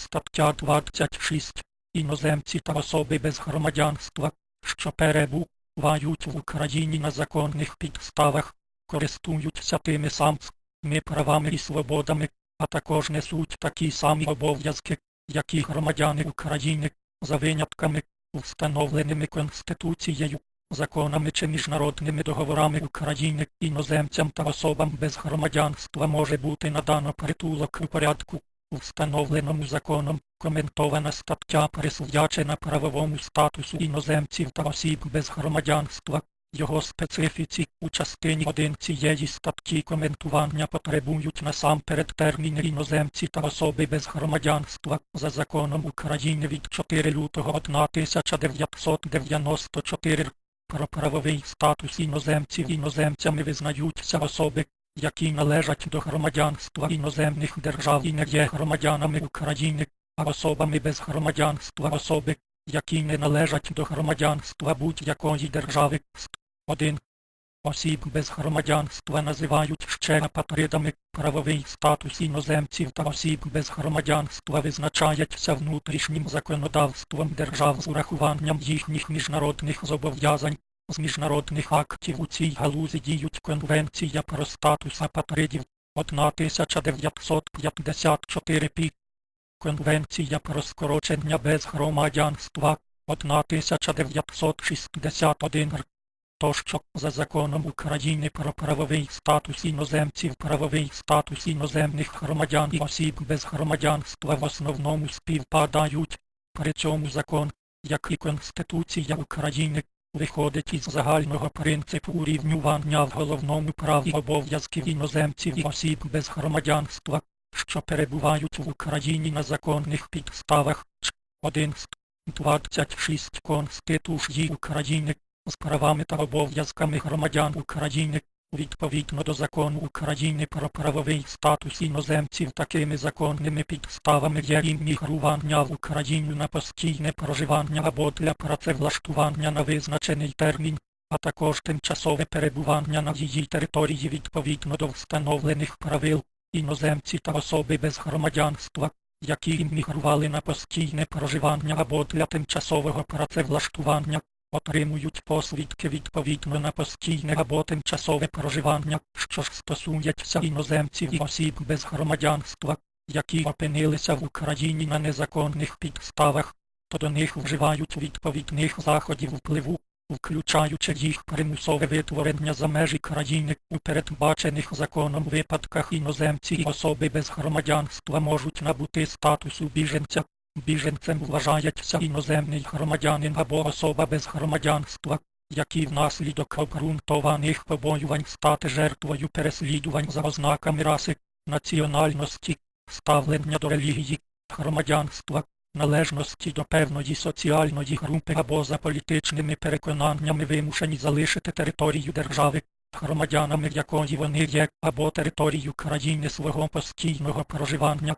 Стаття 26. Іноземці та особи без громадянства, що перебувають в Україні на законних підставах, користуються тими самими правами і свободами, а також несуть такі самі обов'язки, як і громадяни України, за винятками, встановленими Конституцією, законами чи міжнародними договорами України іноземцям та особам без громадянства може бути надано притулок у порядку, встановленому законом, коментована стаття присвячена правовому статусу іноземців та осіб без громадянства, його специфіці у частині 1 цієї статті коментування потребують насамперед терміни іноземці та особи без громадянства за законом України від 4 лютого 1994 про правовий статус іноземців іноземцями визнаються особи, які належать до громадянства іноземних держав і не є громадянами України, а особами без громадянства особи, які не належать до громадянства будь-якої держави. 1. Осіб без громадянства називають ще апатридами. Правовий статус іноземців та осіб без громадянства визначається внутрішнім законодавством держав з урахуванням їхніх міжнародних зобов'язань. З міжнародних актів у цій галузі діють Конвенція про статус апатридів 1954 пі. Конвенція про скорочення без громадянства 1961 р. Тощо за законом України про правовий статус іноземців, правовий статус іноземних громадян і осіб без громадянства в основному співпадають. При цьому закон, як і Конституція України, виходить із загального принципу урівнювання в головному праві обов'язків іноземців і осіб без громадянства, що перебувають в Україні на законних підставах. 1 26 Конституції України з правами та обов'язками громадян України відповідно до закону України про правовий статус іноземців такими законними підставами є іммігрування в Україну на постійне проживання або для працевлаштування на визначений термін, а також тимчасове перебування на її території відповідно до встановлених правил. Іноземці та особи без громадянства, які іммігрували на постійне проживання або для тимчасового працевлаштування, отримують посвідки відповідно на постійне або тимчасове проживання, що ж стосується іноземців і осіб без громадянства, які опинилися в Україні на незаконних підставах, то до них вживають відповідних заходів впливу, включаючи їх примусове витворення за межі країни у передбачених законом випадках іноземці і особи без громадянства можуть набути статусу біженця. Біженцем вважається іноземний громадянин або особа без громадянства, які внаслідок обґрунтованих побоювань стати жертвою переслідувань за ознаками раси, національності, ставлення до релігії, громадянства, належності до певної соціальної групи або за політичними переконаннями вимушені залишити територію держави, громадянами якої вони є, або територію країни свого постійного проживання,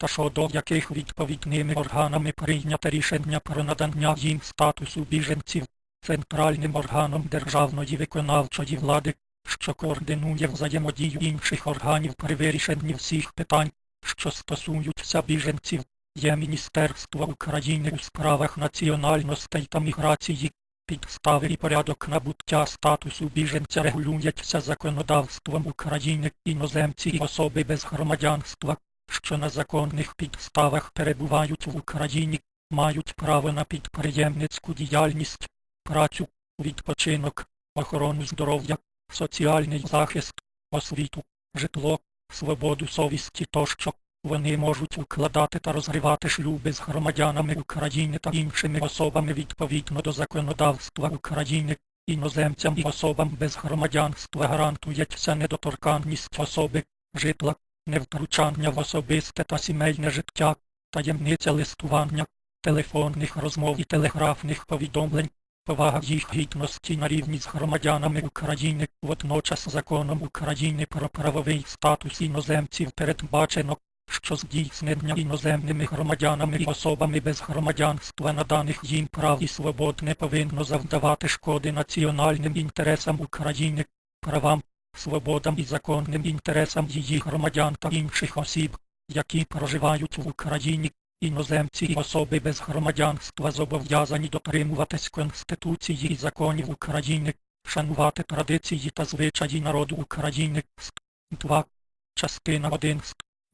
та щодо яких відповідними органами прийнято рішення про надання їм статусу біженців, центральним органом державної виконавчої влади, що координує взаємодію інших органів при вирішенні всіх питань, що стосуються біженців, є Міністерство України у справах національностей та міграції. Підстави і порядок набуття статусу біженця регулюються законодавством України іноземці і особи без громадянства, що на законних підставах перебувають в Україні, мають право на підприємницьку діяльність, працю, відпочинок, охорону здоров'я, соціальний захист, освіту, житло, свободу совісті тощо. Вони можуть укладати та розривати шлюби з громадянами України та іншими особами відповідно до законодавства України, іноземцям і особам без громадянства гарантується недоторканність особи, житла, невтручання в особисте та сімейне життя, таємниця листування, телефонних розмов і телеграфних повідомлень, повага їх гідності на рівні з громадянами України, водночас законом України про правовий статус іноземців передбачено, що здійснення іноземними громадянами і особами без громадянства наданих їм прав і свобод не повинно завдавати шкоди національним інтересам України, правам, свободам і законним інтересам її громадян та інших осіб, які проживають в Україні, Іноземці і особи без громадянства зобов'язані дотримуватись Конституції і законів України, шанувати традиції та звичаї народу України. 2. Частина 1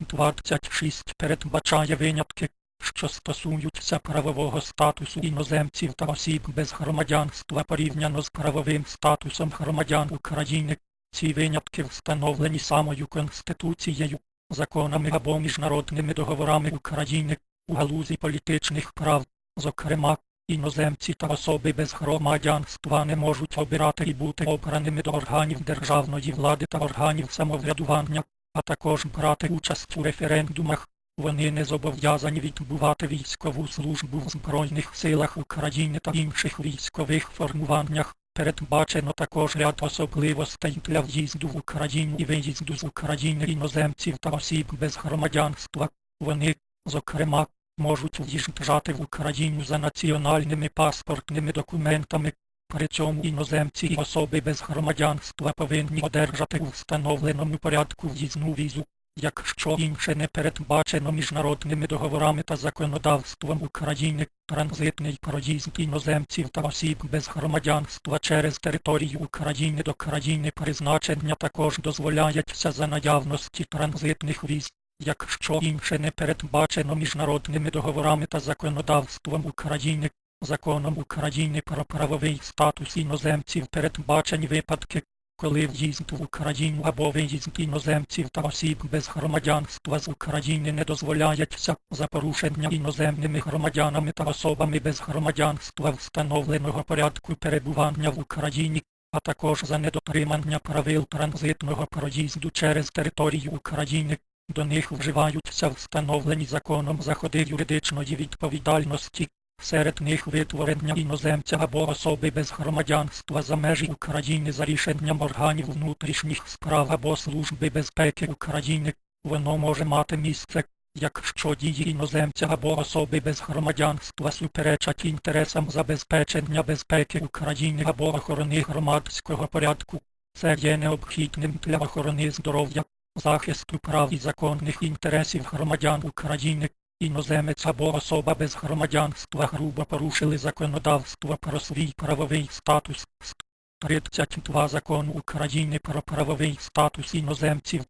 26 передбачає винятки, що стосуються правового статусу іноземців та осіб без громадянства порівняно з правовим статусом громадян України. Ці винятки встановлені самою Конституцією, законами або міжнародними договорами України у галузі політичних прав, зокрема, іноземці та особи без громадянства не можуть обирати і бути обраними до органів державної влади та органів самоврядування, а також брати участь у референдумах. Вони не зобов'язані відбувати військову службу в Збройних силах України та інших військових формуваннях. Передбачено також ряд особливостей для в'їзду в Україну і виїзду з України іноземців та осіб без громадянства. Вони, зокрема, можуть в'їжджати в Україну за національними паспортними документами. При цьому іноземці і особи без громадянства повинні одержати у встановленому порядку в'їзну візу, якщо інше не передбачено міжнародними договорами та законодавством України, транзитний проїзд іноземців та осіб без громадянства через територію України до країни призначення також дозволяється за наявності транзитних віз. Якщо інше не передбачено міжнародними договорами та законодавством України, законом України про правовий статус іноземців передбачені випадки, коли в'їзд в Україну або виїзд іноземців та осіб без громадянства з України не дозволяється за порушення іноземними громадянами та особами без громадянства встановленого порядку перебування в Україні, а також за недотримання правил транзитного проїзду через територію України. До них вживаються встановлені законом заходи юридичної відповідальності, Серед них витворення іноземця або особи без громадянства за межі України за рішенням органів внутрішніх справ або Служби безпеки України. Воно може мати місце, якщо дії іноземця або особи без громадянства суперечать інтересам забезпечення безпеки України або охорони громадського порядку. Це є необхідним для охорони здоров'я, захисту прав і законних інтересів громадян України. Іноземець або особа без громадянства грубо порушили законодавство про свій правовий статус. Ст. 32 закону України про правовий статус іноземців.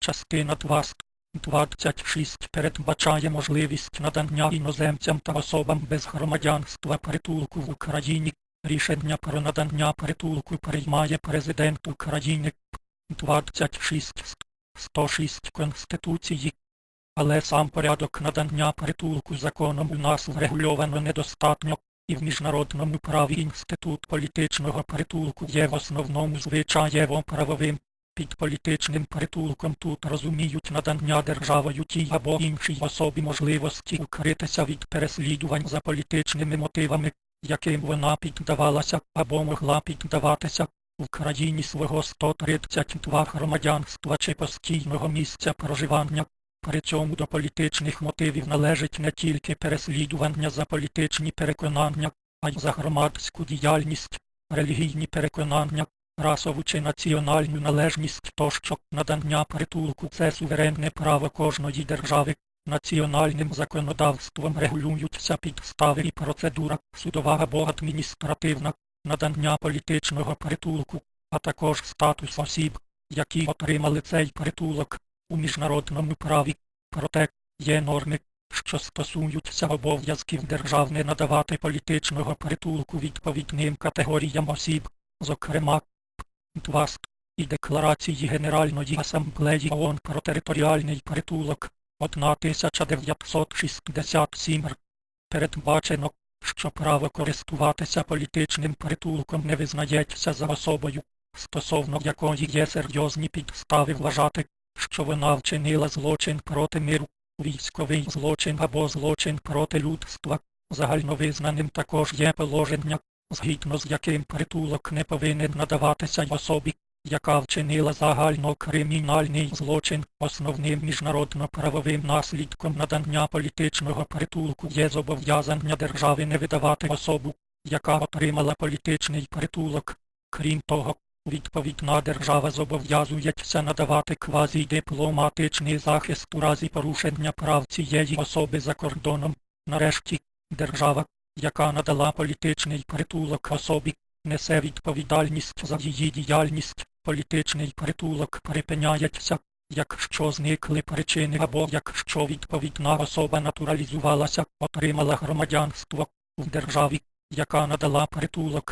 Частина 2 26 передбачає можливість надання іноземцям та особам без громадянства притулку в Україні. Рішення про надання притулку приймає президент України. 26 106 Конституції але сам порядок надання притулку законом у нас врегульовано недостатньо, і в міжнародному праві інститут політичного притулку є в основному звичаєво правовим. Під політичним притулком тут розуміють надання державою тій або іншій особі можливості укритися від переслідувань за політичними мотивами, яким вона піддавалася або могла піддаватися в країні свого 132 громадянства чи постійного місця проживання. При цьому до політичних мотивів належить не тільки переслідування за політичні переконання, а й за громадську діяльність, релігійні переконання, расову чи національну належність тощо надання притулку це суверенне право кожної держави. Національним законодавством регулюються підстави і процедура судова або адміністративна, надання політичного притулку, а також статус осіб, які отримали цей притулок у міжнародному праві. Проте є норми, що стосуються обов'язків держав не надавати політичного притулку відповідним категоріям осіб, зокрема, ПТВАСТ і Декларації Генеральної асамблеї ООН про територіальний притулок 1967. Передбачено, що право користуватися політичним притулком не визнається за особою, стосовно якої є серйозні підстави вважати, що вона вчинила злочин проти миру, військовий злочин або злочин проти людства. Загальновизнаним також є положення, згідно з яким притулок не повинен надаватися особі, яка вчинила загальнокримінальний злочин. Основним міжнародно-правовим наслідком надання політичного притулку є зобов'язання держави не видавати особу, яка отримала політичний притулок. Крім того, Відповідна держава зобов'язується надавати квазідипломатичний захист у разі порушення прав цієї особи за кордоном. Нарешті, держава, яка надала політичний притулок особі, несе відповідальність за її діяльність. Політичний притулок припиняється, якщо зникли причини або якщо відповідна особа натуралізувалася, отримала громадянство в державі, яка надала притулок,